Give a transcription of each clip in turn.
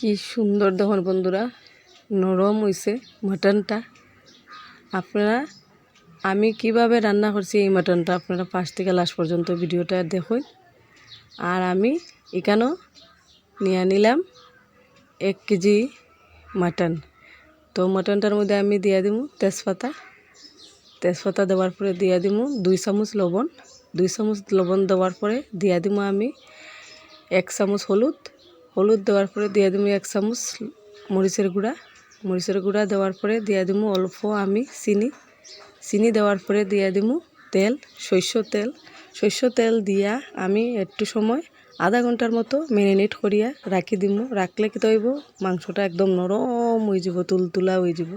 কি সুন্দর দেখুন বন্ধুরা, নরম হইছে মাটনটা। আপনারা, আমি কীভাবে রান্না করছি এই মাটনটা আপনারা পাঁচ থেকে লাস্ট পর্যন্ত ভিডিওটা দেখুন। আর আমি এখানেও নিয়ে নিলাম এক কেজি মাটন। তো মাটনটার মধ্যে আমি দিয়ে দিব তেজপাতা। তেজপাতা দেওয়ার পরে দিয়ে দিব দুই চামচ লবণ। দুই চামচ লবণ দেওয়ার পরে দিয়ে দিব আমি এক চামচ হলুদ। হলুদ দেওয়ার পরে দিয়ে দিব এক চামচ মরিচের গুঁড়া। মরিচের গুঁড়া দেওয়ার পরে দিয়ে দিব অল্প আমি চিনি। চিনি দেওয়ার পরে দিয়ে দিব তেল সর্ষ তেল। সর্ষ তেল দিয়া আমি একটু সময় আধা ঘণ্টার মতো ম্যারিনেট করিয়া রাখি দিব রাখলে কি তৈব? মাংসটা একদম নরম হয়ে যাব তুলতুলা হয়ে যাব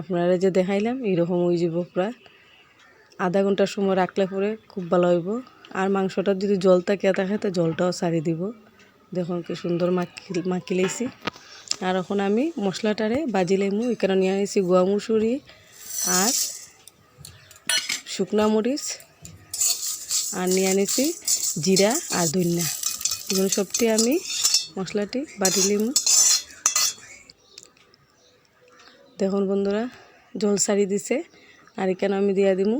আপনারা যে দেখাইলাম এইরকম হয়ে যাব পুরা। আধা ঘণ্টার সময় রাখলে পরে খুব ভালো হইব। আর মাংসটা যদি জল থাকে থাকে, তো জলটাও সারি দিব। দেখুন কি সুন্দর মাখি মাখি লাইছি আর এখন আমি মশলাটারে বাজি লাইমু এখানে নিয়ে আনিছি গোয়া মুসুরি আর শুকনা মরিচ আর নিয়ে আনিছি জিরা আর ধনিয়া। এগুলো সবটি আমি মশলাটি বাটি লিমু। দেখুন বন্ধুরা, জল সারি দিছে। আর এখানে আমি দিয়া দিমু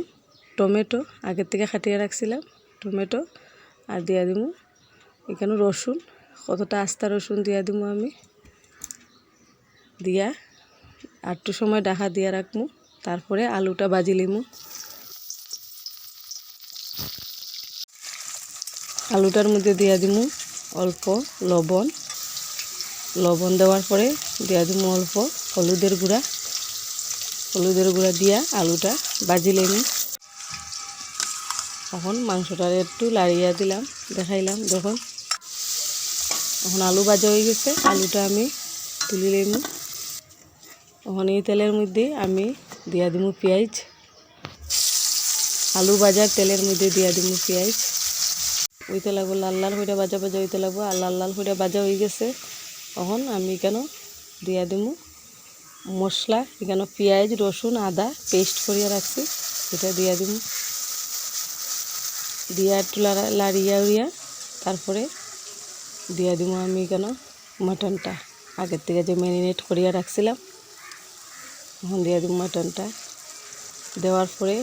টমেটো, আগের থেকে খাটিয়ে রাখছিলাম টমেটো, আর দিয়া দিমু এখানে রসুন। কতটা আস্তা রসুন দিয়া দিব আমি? দিয়া আটটু সময় ডাকা দিয়া রাখমু, তারপরে আলুটা বাজি লিমু। আলুটার মধ্যে দিয়া দিমু অল্প লবণ। লবণ দেওয়ার পরে দিয়া দিমু অল্প হলুদের গুঁড়া। হলুদের গুঁড়া দিয়া আলুটা বাজি লিমু। এখন মাংসটা একটু লাড়িয়া দিলাম, দেখাইলাম দেখুন এখন আলু ভাজা হয়ে গেছে। আলুটা আমি তুলি লিমু এখন এই তেলের মধ্যে আমি দিয়া দিব পেঁয়াজ। আলু ভাজার তেলের মধ্যে দিয়া দিব পেঁয়াজ। ওইতে লাগবো লাল লাল হইটা ভাজা ভাজা হইতে লাগবো। আর লাল লাল হইটা ভাজা হয়ে গেছে। এখন আমি কেন দিয়া দিব মশলা। এখানে পেঁয়াজ, রসুন, আদা পেস্ট করিয়া রাখছি। এটা দিয়া দিব। দিয়া একটু লাড়িয়া উড়িয়া তারপরে দিয়া দিব আমি কেন? মাটনটা। আগের থেকে যে ম্যারিনেট করিয়া রাখছিলাম, এখন দিয়ে দিব মাটনটা। দেওয়ার পরে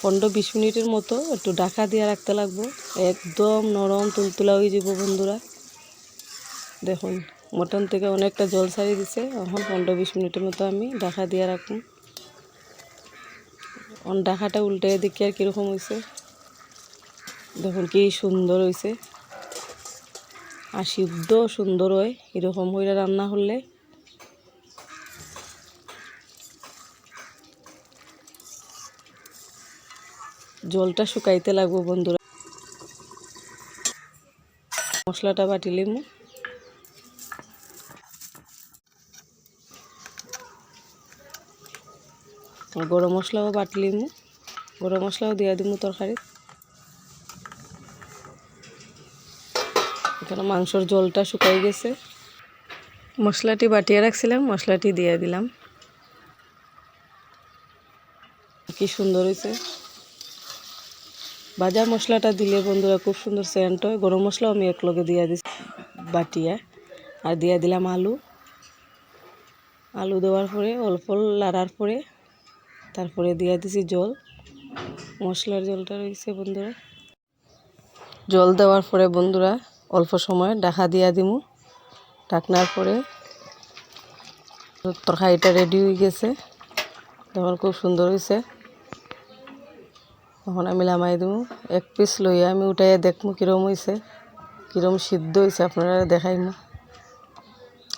পনেরো বিশ মিনিটের মতো একটু ডাকা দিয়ে রাখতে লাগবো। একদম নরম তুলতুলা হয়ে যাব বন্ধুরা। দেখুন, মটন থেকে অনেকটা জল ছাড়িয়ে দিছে। এখন পনেরো বিশ মিনিটের মতো আমি ডাকা দিয়ে রাখুন ডাকাটা উল্টে দেখি আর কীরকম হয়েছে দেখুন কি সুন্দর হয়েছে আর সিদ্ধ সুন্দর হয়। এরকম হইলে রান্না করলে জলটা শুকাইতে লাগবো বন্ধুরা। মশলাটা বাটিলিমু গরম মশলাও বাটলিমু গরম মশলাও দিয়া দিমু তরকারিত। এখানে মাংসর জলটা শুকাই গেছে। মশলাটি বাটিয়ে রাখছিলাম, মশলাটি দিয়ে দিলাম। কি সুন্দর হয়েছে। ভাজা মশলাটা দিলে বন্ধুরা খুব সুন্দর সেন্ট হয়। গরম মশলাও আমি একলগে দিয়ে দিছি, বাটিয়া। আর দিয়ে দিলাম আলু। আলু দেওয়ার পরে, অল্প লাড়ার পরে, তারপরে দিয়ে দিছি জল। মশলার জলটা রয়েছে বন্ধুরা। জল দেওয়ার পরে বন্ধুরা সময় ডাকা দিয়া দিমু। ঢাকনার পরে তরকারিটা রেডি হয়ে গেছে। তখন খুব সুন্দর হয়েছে। তখন আমি লামাই দিমু। এক পিস লইয়া আমি উঠাইয়া দেখমু কিরম হয়েছে কিরম সিদ্ধ হয়েছে আপনারা দেখাইমু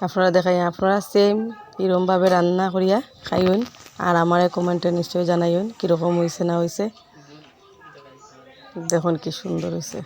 আপনারা দেখাই, আপনারা সেম এরমভাবে রান্না করিয়া খাইবেন। আর আমার কমেন্টে নিশ্চয়ই জানাইবেন কীরকম হয়েছে না হয়েছে দেখুন কি সুন্দর হয়েছে